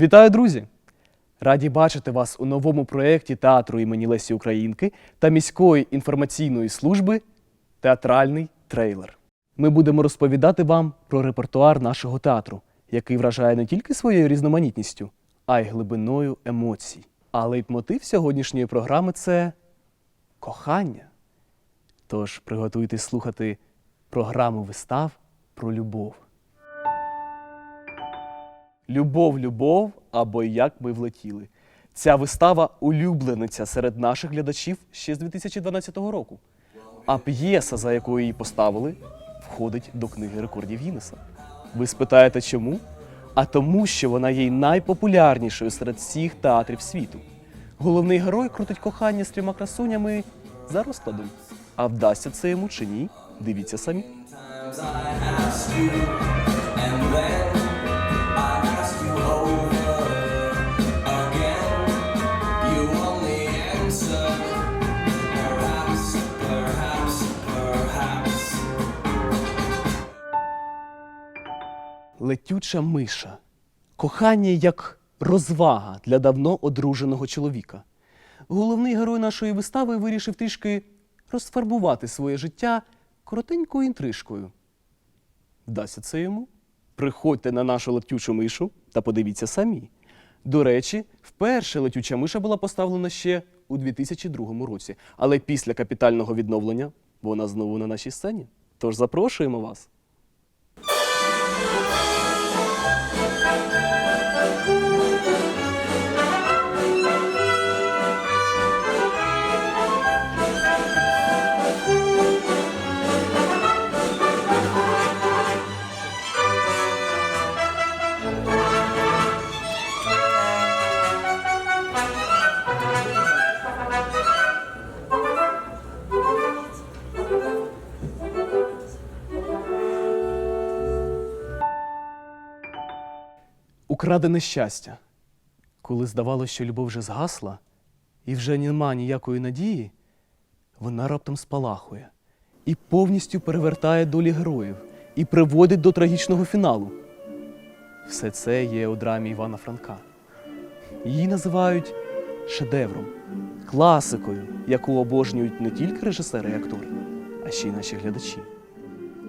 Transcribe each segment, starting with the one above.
Вітаю, друзі! Раді бачити вас у новому проєкті театру імені Лесі Українки та міської інформаційної служби Театральний трейлер. Ми будемо розповідати вам про репертуар нашого театру, який вражає не тільки своєю різноманітністю, а й глибиною емоцій. А лейтмотив сьогоднішньої програми це кохання. Тож приготуйтесь слухати програму вистав про любов. Любов, любов або як ми влетіли. Ця вистава улюблениця серед наших глядачів ще з 2012 року. А п'єса, за якою її поставили, входить до книги рекордів Гіннеса. Ви спитаєте, чому? А тому, що вона є найпопулярнішою серед всіх театрів світу. Головний герой крутить кохання з трьома красунями за розкладом. А вдасться це йому чи ні? Дивіться самі. Летюча миша. Кохання як розвага для давно одруженого чоловіка. Головний герой нашої вистави вирішив трішки розфарбувати своє життя коротенькою інтрижкою. Вдасться це йому? Приходьте на нашу летючу мишу та подивіться самі. До речі, вперше летюча миша була поставлена ще у 2002 році, але після капітального відновлення вона знову на нашій сцені. Тож запрошуємо вас. Украдене щастя. Коли здавалося, що любов вже згасла, і вже нема ніякої надії, вона раптом спалахує і повністю перевертає долі героїв і приводить до трагічного фіналу. Все це є у драмі Івана Франка. Її називають шедевром, класикою, яку обожнюють не тільки режисери і актори, а ще й наші глядачі.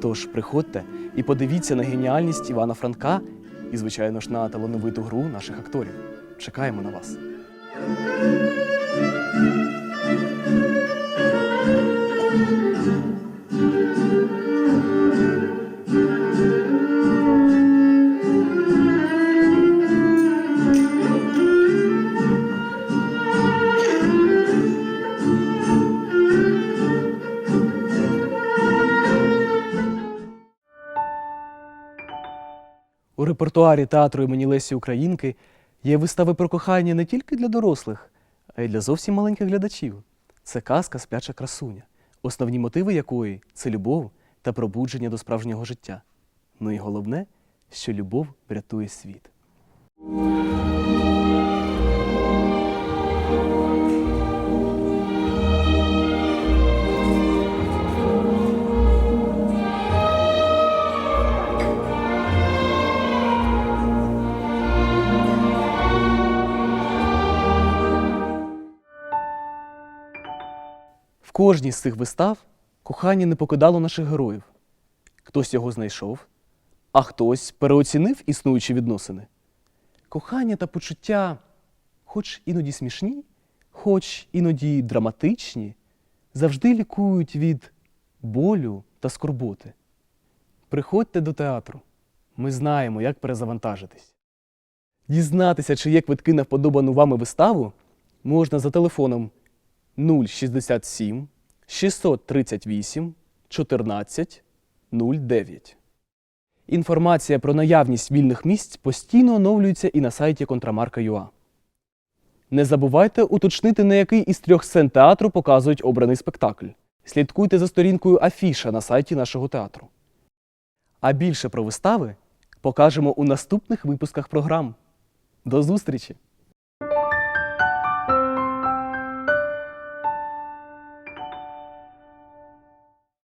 Тож приходьте і подивіться на геніальність Івана Франка і, звичайно ж, на талановиту гру наших акторів. Чекаємо на вас. У репертуарі театру імені Лесі Українки є вистави про кохання не тільки для дорослих, а й для зовсім маленьких глядачів. Це казка Спяча красуня, основні мотиви якої це любов та пробудження до справжнього життя. Ну і головне, що любов врятує світ. Кожній з цих вистав кохання не покидало наших героїв. Хтось його знайшов, а хтось переоцінив існуючі відносини. Кохання та почуття, хоч іноді смішні, хоч іноді драматичні, завжди лікують від болю та скорботи. Приходьте до театру. Ми знаємо, як перезавантажитись. Дізнатися, чи є квитки на вподобану вами виставу, можна за телефоном 067 638 14 09. Інформація про наявність вільних місць постійно оновлюється і на сайті Контрамарка.ua. Не забувайте уточнити, на який із трьох сцен театру показують обраний спектакль. Слідкуйте за сторінкою Афіша на сайті нашого театру. А більше про вистави покажемо у наступних випусках програм. До зустрічі!